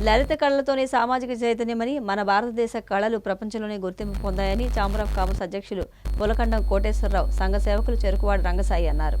లలిత కళలతోనే సామాజిక చైతన్యమని మన భారతదేశ కళలు ప్రపంచంలోనే గుర్తింపు పొందాయని చాంబర్ ఆఫ్ కామర్స్ అధ్యక్షులు పులకండం కోటేశ్వరరావు సంఘ సేవకులు చెరుకువాడ రంగసాయి అన్నారు.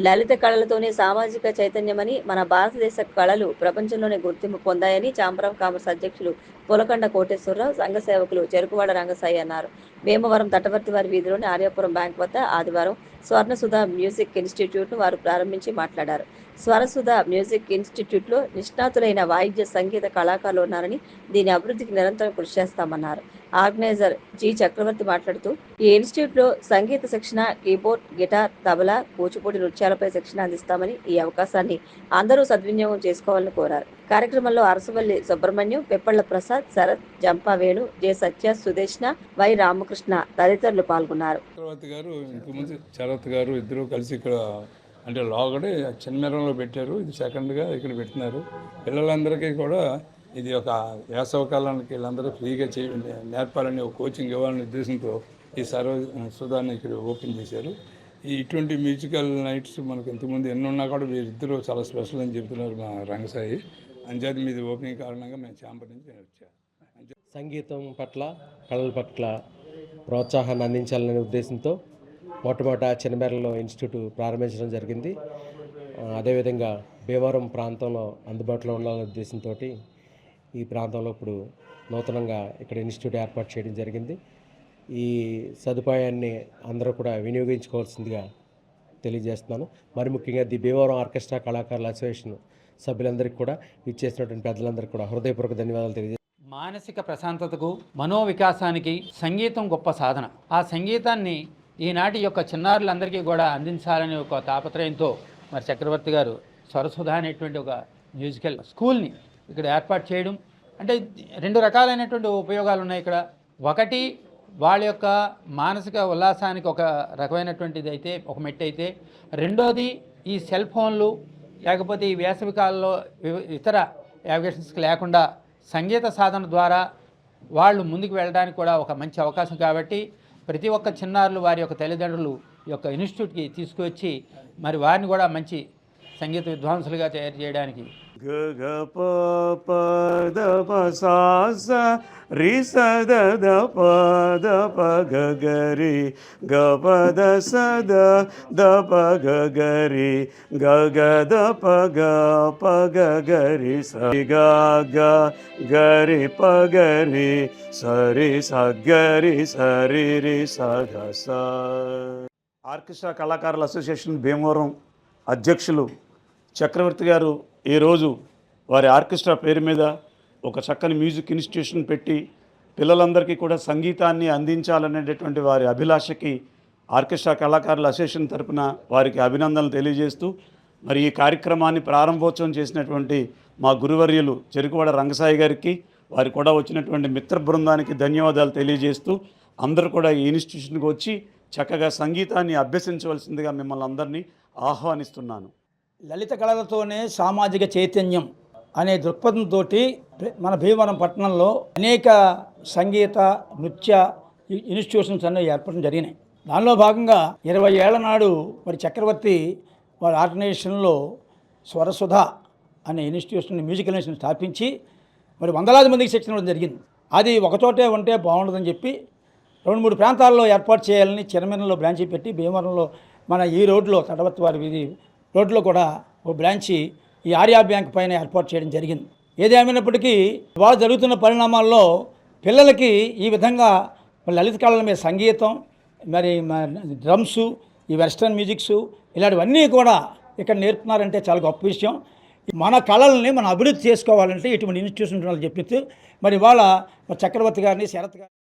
లలిత కళలతోనే సామాజిక చైతన్యమని మన భారతదేశ కళలు ప్రపంచంలోనే గుర్తింపు పొందాయని చాంబర్ ఆఫ్ కామర్స్ అధ్యక్షులు పులకండ కోటేశ్వరరావు సంఘ సేవకులు చెరుకువాడ రంగసాయి అన్నారు. భీమవరం తటవర్తి వారి వీధిలోని ఆర్యాపురం బ్యాంక్ వద్ద ఆదివారం స్వర్ణసుధ మ్యూజిక్ ఇన్స్టిట్యూట్ను వారు ప్రారంభించి మాట్లాడారు. స్వరసుధ మ్యూజిక్ ఇన్స్టిట్యూట్లో నిష్ణాతులైన వాయిద్య సంగీత కళాకారులు ఉన్నారని దీని అభివృద్ధికి నిరంతరం కృషి చేస్తామన్నారు. ఆర్గనైజర్ జి చక్రవర్తి మాట్లాడుతూ ఈ ఇన్స్టిట్యూట్లో సంగీత శిక్షణ కీబోర్డ్ గిటార్ తబలా కూచిపూడి నృత్యాలపై శిక్షణ అందిస్తామని ఈ అవకాశాన్ని అందరూ సద్వినియోగం చేసుకోవాలని కోరారు. కార్యక్రమంలో అరసవల్లి సుబ్రహ్మణ్యం పెప్పళ్ళ ప్రసాద్ శరత్ జంపా వేణు జె సత్య సుదేష్ణ వై రామకృష్ణ తదితరులు పాల్గొన్నారు. చక్రవర్తి గారు ఇంతకుముందు శరత్ గారు ఇద్దరు కలిసి ఇక్కడ అంటే లోగడే చిన్నమెరంలో పెట్టారు. ఇది సెకండ్గా ఇక్కడ పెట్టినారు పిల్లలందరికీ కూడా ఇది ఒక వేసవ కాలానికి వీళ్ళందరూ ఫ్రీగా చే నేర్పాలని ఒక కోచింగ్ ఇవ్వాలనే ఉద్దేశంతో ఈ సర్వ సుధాన్ని ఇక్కడ ఓపెన్ చేశారు. ఈ ఇటువంటి మ్యూజికల్ నైట్స్ మనకు ఇంతకుముందు ఎన్ని ఉన్నా కూడా వీరిద్దరూ చాలా స్పెషల్ అని చెప్తున్నారు మా రంగసాయి. అంజాది మీద ఓపెనింగ్ కారణంగా మేము ఛాంబర్ నుంచి నేను వచ్చాను సంగీతం పట్ల కళల పట్ల ప్రోత్సాహాన్ని అందించాలనే ఉద్దేశంతో మొట్టమొదట చిన్నమెరలో ఇన్స్టిట్యూట్ ప్రారంభించడం జరిగింది. అదేవిధంగా భీమవరం ప్రాంతంలో అందుబాటులో ఉండాలనే ఉద్దేశంతో ఈ ప్రాంతంలో ఇప్పుడు నూతనంగా ఇక్కడ ఇన్స్టిట్యూట్ ఏర్పాటు చేయడం జరిగింది. ఈ సదుపాయాన్ని అందరూ కూడా వినియోగించుకోవాల్సిందిగా తెలియజేస్తున్నాను. మరి ముఖ్యంగా ది భీమవరం ఆర్కెస్ట్రా కళాకారుల అసోసియేషన్ సభ్యులందరికీ కూడా ఇచ్చేసినటువంటి పెద్దలందరికీ కూడా హృదయపూర్వక ధన్యవాదాలు తెలియజేస్తాను మానసిక ప్రశాంతతకు మనోవికాసానికి సంగీతం గొప్ప సాధన. ఆ సంగీతాన్ని ఈనాటి యొక్క చిన్నారులందరికీ కూడా అందించాలనే ఒక తాపత్రయంతో మరి చక్రవర్తి గారు సరస్వధ అనేటువంటి ఒక మ్యూజికల్ స్కూల్ని ఇక్కడ ఏర్పాటు చేయడం. అంటే రెండు రకాలైనటువంటి ఉపయోగాలు ఉన్నాయి ఇక్కడ. ఒకటి వాళ్ళ యొక్క మానసిక ఉల్లాసానికి ఒక రకమైనటువంటిది అయితే ఒక మెట్టు అయితే రెండోది ఈ సెల్ ఫోన్లు లేకపోతే ఈ వేసవి కాలంలో ఇతర యావిగేషన్స్కి లేకుండా సంగీత సాధన ద్వారా వాళ్ళు ముందుకు వెళ్ళడానికి కూడా ఒక మంచి అవకాశం కాబట్టి ప్రతి ఒక్క చిన్నారులు వారి యొక్క తల్లిదండ్రులు ఈ యొక్క ఇన్స్టిట్యూట్కి తీసుకువచ్చి మరి వారిని కూడా మంచి సంగీత విద్వాంసులుగా తయారు చేయడానికి గ గ ప ప ద ప సా స రి స ద ద ప ద ప గ గ రి గ ప ద స ద ద ప గ గ రి గ గ ద ప గ ప గ గ రి స రి గ గ గ రి ప గ రి స రి స గ రి స రి రి స గ స ఆర్కెస్ట్రా కళాకారుల అసోసియేషన్ భీమవరం అధ్యక్షులు చక్రవర్తి గారు ఈరోజు వారి ఆర్కెస్ట్రా పేరు మీద ఒక చక్కని మ్యూజిక్ ఇన్స్టిట్యూషన్ పెట్టి పిల్లలందరికీ కూడా సంగీతాన్ని అందించాలనేటటువంటి వారి అభిలాషకి ఆర్కెస్ట్రా కళాకారుల అసోసియేషన్ తరపున వారికి అభినందనలు తెలియజేస్తూ మరి ఈ కార్యక్రమాన్ని ప్రారంభోత్సవం చేసినటువంటి మా గురువర్యులు చెరుకువాడ రంగసాయి గారికి వారు కూడా వచ్చినటువంటి మిత్ర బృందానికి ధన్యవాదాలు తెలియజేస్తూ అందరూ కూడా ఈ ఇన్స్టిట్యూషన్కి వచ్చి చక్కగా సంగీతాన్ని అభ్యసించవలసిందిగా మిమ్మల్ని అందరినీ ఆహ్వానిస్తున్నాను. లలిత కళలతోనే సామాజిక చైతన్యం అనే దృక్పథంతో మన భీమవరం పట్టణంలో అనేక సంగీత నృత్య ఇన్స్టిట్యూషన్స్ అనేవి ఏర్పడడం జరిగినాయి. దానిలో భాగంగా ఇరవై ఏళ్ళ నాడు మరి చక్రవర్తి వారి ఆర్గనైజేషన్లో స్వరసుధ అనే ఇన్స్టిట్యూషన్ మ్యూజికల్ ఇన్స్టిట్యూషన్ స్థాపించి మరి వందలాది మందికి శిక్షణ ఇవ్వడం జరిగింది. అది ఒకచోటే ఉంటే బాగుండదని చెప్పి రెండు మూడు ప్రాంతాల్లో ఏర్పాటు చేయాలని చిరమీనలో బ్రాంచి పెట్టి భీమవరంలో మన ఈ రోడ్లో తడవత్తి వారి వీధి రోడ్లో కూడా ఓ బ్రాంచి ఈ ఆర్యా బ్యాంక్ పైన ఏర్పాటు చేయడం జరిగింది. ఏదేమైనప్పటికీ ఇవాళ జరుగుతున్న పరిణామాల్లో పిల్లలకి ఈ విధంగా లలిత కళల మీద సంగీతం మరి డ్రమ్స్ ఈ వెస్ట్రన్ మ్యూజిక్స్ ఇలాంటివన్నీ కూడా ఇక్కడ నేర్పుతున్నారంటే చాలా గొప్ప విషయం. మన కళల్ని మనం అభివృద్ధి చేసుకోవాలంటే ఇటువంటి ఇన్స్టిట్యూషన్ చెప్పిస్తూ మరి ఇవాళ చక్రవర్తి గారిని శరత్ గారిని